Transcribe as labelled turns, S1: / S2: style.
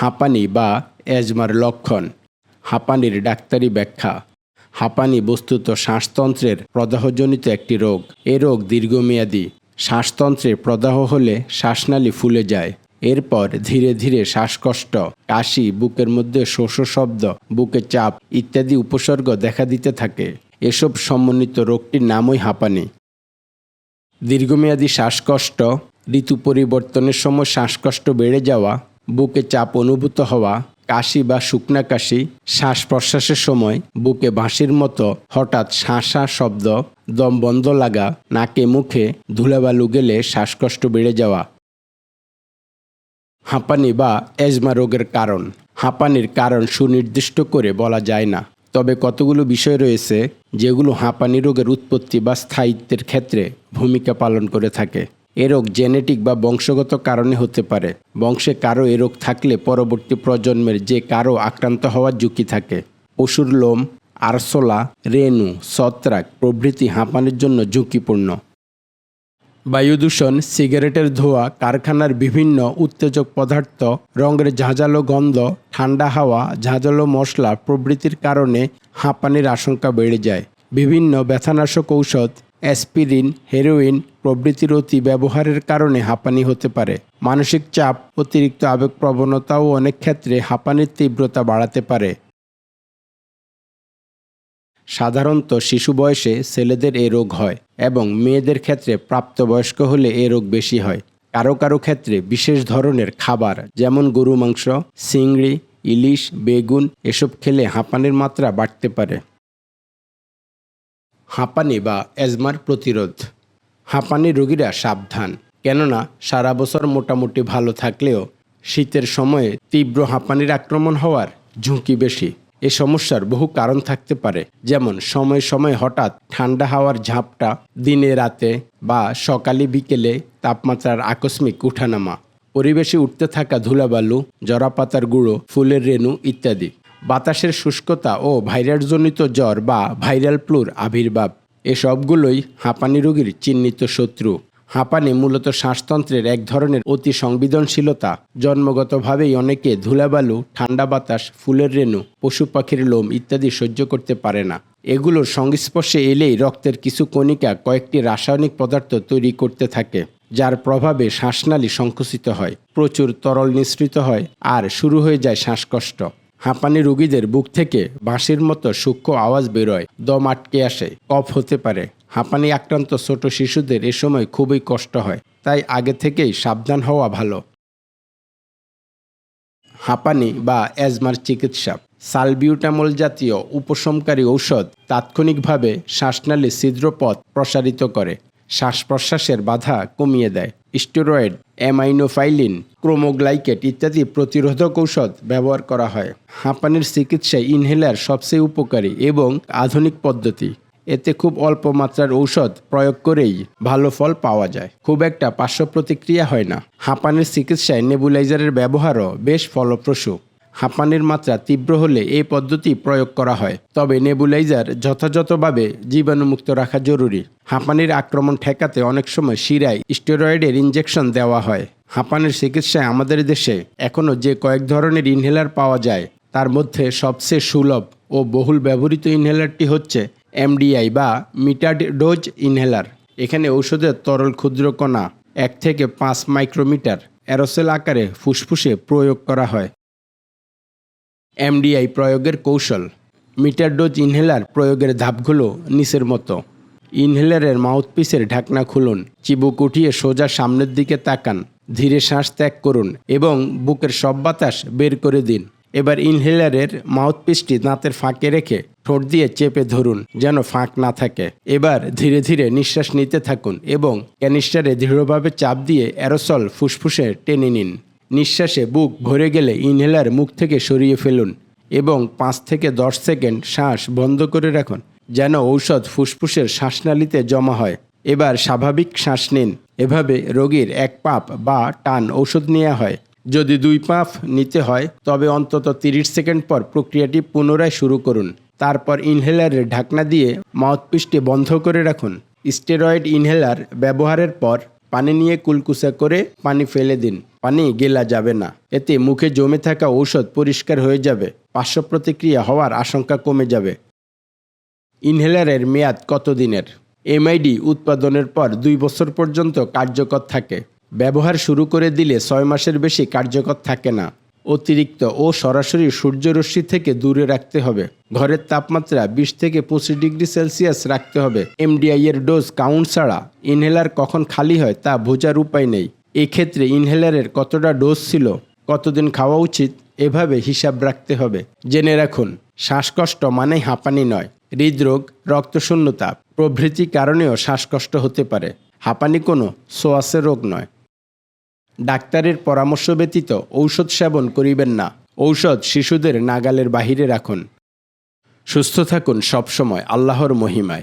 S1: হাঁপানি বা অ্যাজমার লক্ষণ, হাঁপানির ডাক্তারি ব্যাখ্যা। হাঁপানি বস্তুত শ্বাসতন্ত্রের প্রদাহজনিত একটি রোগ। এ রোগ দীর্ঘমেয়াদী। শ্বাসতন্ত্রের প্রদাহ হলে শ্বাসনালী ফুলে যায়। এরপর ধীরে ধীরে শ্বাসকষ্ট, কাশি, বুকের মধ্যে শোষ শব্দ, বুকে চাপ ইত্যাদি উপসর্গ দেখা দিতে থাকে। এসব সমন্বিত রোগটির নামই হাঁপানি। দীর্ঘমেয়াদী শ্বাসকষ্ট, ঋতু পরিবর্তনের সময় শ্বাসকষ্ট বেড়ে যাওয়া বুকে চাপ অনুভূত হওয়া, কাশি বা শুকনা কাশি, শ্বাস প্রশ্বাসের সময় বুকে বাঁশির মতো হঠাৎ শাঁসা শব্দ, দম বন্ধ লাগা, নাকে মুখে ধুলাবালু গেলে শ্বাসকষ্ট বেড়ে যাওয়া। হাঁপানি বা এজমা রোগের কারণ। হাঁপানির কারণ সুনির্দিষ্ট করে বলা যায় না। তবে কতগুলো বিষয় রয়েছে যেগুলো হাঁপানি রোগের উৎপত্তি বা স্থায়িত্বের ক্ষেত্রে ভূমিকা পালন করে থাকে। এ রোগ জেনেটিক বা বংশগত কারণে হতে পারে। বংশে কারও এ রোগ থাকলে পরবর্তী প্রজন্মের যে কারও আক্রান্ত হওয়ার ঝুঁকি থাকে। পশুর লোম আরশোলা রেণু, ছত্রাক প্রভৃতি হাঁপানির জন্য ঝুঁকিপূর্ণ। বায়ুদূষণ, সিগারেটের ধোঁয়া, কারখানার বিভিন্ন উত্তেজক পদার্থ, রঙের ঝাঁঝালো গন্ধ, ঠান্ডা হাওয়া, ঝাঁঝালো মশলা প্রভৃতির কারণে হাঁপানির আশঙ্কা বেড়ে যায়। বিভিন্ন ব্যথানাশক ঔষধ অ্যাসপিরিন হেরোইন প্রভৃতির অতি ব্যবহারের কারণে হাঁপানি হতে পারে। মানসিক চাপ, অতিরিক্ত আবেগপ্রবণতাও অনেক ক্ষেত্রে হাঁপানির তীব্রতা বাড়াতে পারে। সাধারণত শিশু বয়সে ছেলেদের এ রোগ হয় এবং মেয়েদের ক্ষেত্রে প্রাপ্তবয়স্ক হলে এ রোগ বেশি হয়। কারও কারও ক্ষেত্রে বিশেষ ধরনের খাবার যেমন গরু মাংস, চিংড়ি, ইলিশ, বেগুন এসব খেলে হাঁপানির মাত্রা বাড়তে পারে। হাঁপানি বা অ্যাজমার প্রতিরোধ। হাঁপানি রোগীরা সাবধান, কেননা সারা বছর মোটামুটি ভালো থাকলেও শীতের সময়ে তীব্র হাঁপানির আক্রমণ হওয়ার ঝুঁকি বেশি। এ সমস্যার বহু কারণ থাকতে পারে, যেমন সময় সময় হঠাৎ ঠান্ডা হাওয়ার ঝাপটা, দিনে রাতে বা সকালে বিকেলে তাপমাত্রার আকস্মিক উঠানামা, পরিবেশে উঠতে থাকা ধুলাবালু, জরাপাতার গুঁড়ো, ফুলের রেণু ইত্যাদি। বাতাসের শুষ্কতা ও ভাইরাসজনিত জ্বর বা ভাইরাল ফ্লুর আবির্ভাব। এসবগুলোই হাঁপানি রোগীর চিহ্নিত শত্রু। হাঁপানি মূলত শ্বাসতন্ত্রের এক ধরনের অতি সংবেদনশীলতা। জন্মগতভাবেই অনেকে ধুলাবালু, ঠান্ডা বাতাস, ফুলের রেণু, পশু পাখির লোম ইত্যাদি সহ্য করতে পারে না। এগুলোর সংস্পর্শে এলেই রক্তের কিছু কণিকা কয়েকটি রাসায়নিক পদার্থ তৈরি করতে থাকে, যার প্রভাবে শ্বাসনালী সংকুচিত হয়, প্রচুর তরল নিঃসৃত হয়, আর শুরু হয়ে যায় শ্বাসকষ্ট। হাঁপানি রোগীদের বুক থেকে বাঁশির মতো সূক্ষ্ম আওয়াজ বেরোয়, দম আটকে আসে, কফ হতে পারে। হাঁপানি আক্রান্ত ছোট শিশুদের এ সময় খুবই কষ্ট হয়, তাই আগে থেকেই সাবধান হওয়া ভালো। হাঁপানি বা অ্যাজমার চিকিৎসা। সালবিউটামল জাতীয় উপশমকারী ঔষধ তাৎক্ষণিকভাবে শ্বাসনালী ছিদ্রপথ প্রসারিত করে। শ্বাস প্রশ্বাসের বাধা কমিয়ে দেয়। স্টেরয়েড, অ্যামাইনোফাইলিন, ক্রোমোগ্লাইকেট ইত্যাদি প্রতিরোধক ঔষধ ব্যবহার করা হয়। হাঁপানির চিকিৎসায় ইনহেলার সবচেয়ে উপকারী এবং আধুনিক পদ্ধতি। এতে খুব অল্প মাত্রার ঔষধ প্রয়োগ করেই ভালো ফল পাওয়া যায়। খুব একটা পার্শ্ব প্রতিক্রিয়া হয় না। হাঁপানির চিকিৎসায় নেবুলাইজারের ব্যবহারও বেশ ফলপ্রসূ। হাঁপানির মাত্রা তীব্র হলে এই পদ্ধতি প্রয়োগ করা হয়। তবে নেবুলাইজার যথাযথভাবে জীবাণুমুক্ত রাখা জরুরি। হাঁপানির আক্রমণ ঠেকাতে অনেক সময় শিরায় স্টেরয়েডের ইনজেকশন দেওয়া হয়। হাঁপানির চিকিৎসায় আমাদের দেশে এখনও যে কয়েক ধরনের ইনহেলার পাওয়া যায়, তার মধ্যে সবচেয়ে সুলভ ও বহুল ব্যবহৃত ইনহেলারটি হচ্ছে এমডিআই বা মিটাড ডোজ ইনহেলার। এখানে ঔষধের তরল ক্ষুদ্র কণা এক থেকে পাঁচ মাইক্রোমিটার, অ্যারোসেল আকারে ফুসফুসে প্রয়োগ করা হয়। এমডিআই প্রয়োগের কৌশল, মিটার ডোজ ইনহেলার প্রয়োগের ধাপগুলো নিচের মতো। ইনহেলারের মাউথপিসের ঢাকনা খুলুন, চিবুক উঠিয়ে সোজা সামনের দিকে তাকান, ধীরে শ্বাস ত্যাগ করুন এবং বুকের সব বাতাস বের করে দিন। এবার ইনহেলারের মাউথপিসটি দাঁতের ফাঁকে রেখে ঠোঁট দিয়ে চেপে ধরুন, যেন ফাঁক না থাকে। এবার ধীরে ধীরে নিঃশ্বাস নিতে থাকুন এবং ক্যানিস্টারে দৃঢ়ভাবে চাপ দিয়ে অ্যারোসল ফুসফুসে টেনে নিন। নিঃশ্বাসে বুক ভরে গেলে ইনহেলার মুখ থেকে সরিয়ে ফেলুন এবং পাঁচ থেকে দশ সেকেন্ড শ্বাস বন্ধ করে রাখুন, যেন ঔষধ ফুসফুসের শ্বাসনালীতে জমা হয়। এবার স্বাভাবিক শ্বাস নিন। এভাবে রোগীর এক পাপ বা টান ঔষধ নেওয়া হয়। যদি দুই পাফ নিতে হয়, তবে অন্তত তিরিশ সেকেন্ড পর প্রক্রিয়াটি পুনরায় শুরু করুন। তারপর ইনহেলারের ঢাকনা দিয়ে মাউথপিসটি বন্ধ করে রাখুন। স্টেরয়েড ইনহেলার ব্যবহারের পর পানি নিয়ে কুলকুচা করে পানি ফেলে দিন। পানি গেলা যাবে না। এতে মুখে জমে থাকা ঔষধ পরিষ্কার হয়ে যাবে। পার্শ্ব প্রতিক্রিয়া হওয়ার আশঙ্কা কমে যাবে। ইনহেলারের মেয়াদ কতদিনের এমআইডি উৎপাদনের পর দুই বছর পর্যন্ত কার্যকর থাকে। ব্যবহার শুরু করে দিলে ছয় মাসের বেশি কার্যকর থাকে না। অতিরিক্ত ও সরাসরি সূর্যরশ্মি থেকে দূরে রাখতে হবে। ঘরের তাপমাত্রা বিশ থেকে পঁচিশ ডিগ্রি সেলসিয়াস রাখতে হবে। এমডিআই এর ডোজ কাউন্ট ছাড়া ইনহেলার কখন খালি হয় তা বোঝার উপায় নেই। এক্ষেত্রে ইনহেলারের কতটা ডোজ ছিল, কতদিন খাওয়া উচিত, এভাবে হিসাব রাখতে হবে। জেনে রাখুন, শ্বাসকষ্ট মানেই হাঁপানি নয়। হৃদরোগ, রক্তশূন্যতা প্রভৃতি কারণেও শ্বাসকষ্ট হতে পারে। হাঁপানি কোনো সোয়াসের রোগ নয়। ডাক্তারের পরামর্শ ব্যতীত ঔষধ সেবন করিবেন না। ঔষধ শিশুদের নাগালের বাহিরে রাখুন। সুস্থ থাকুন সবসময় আল্লাহর মহিমায়।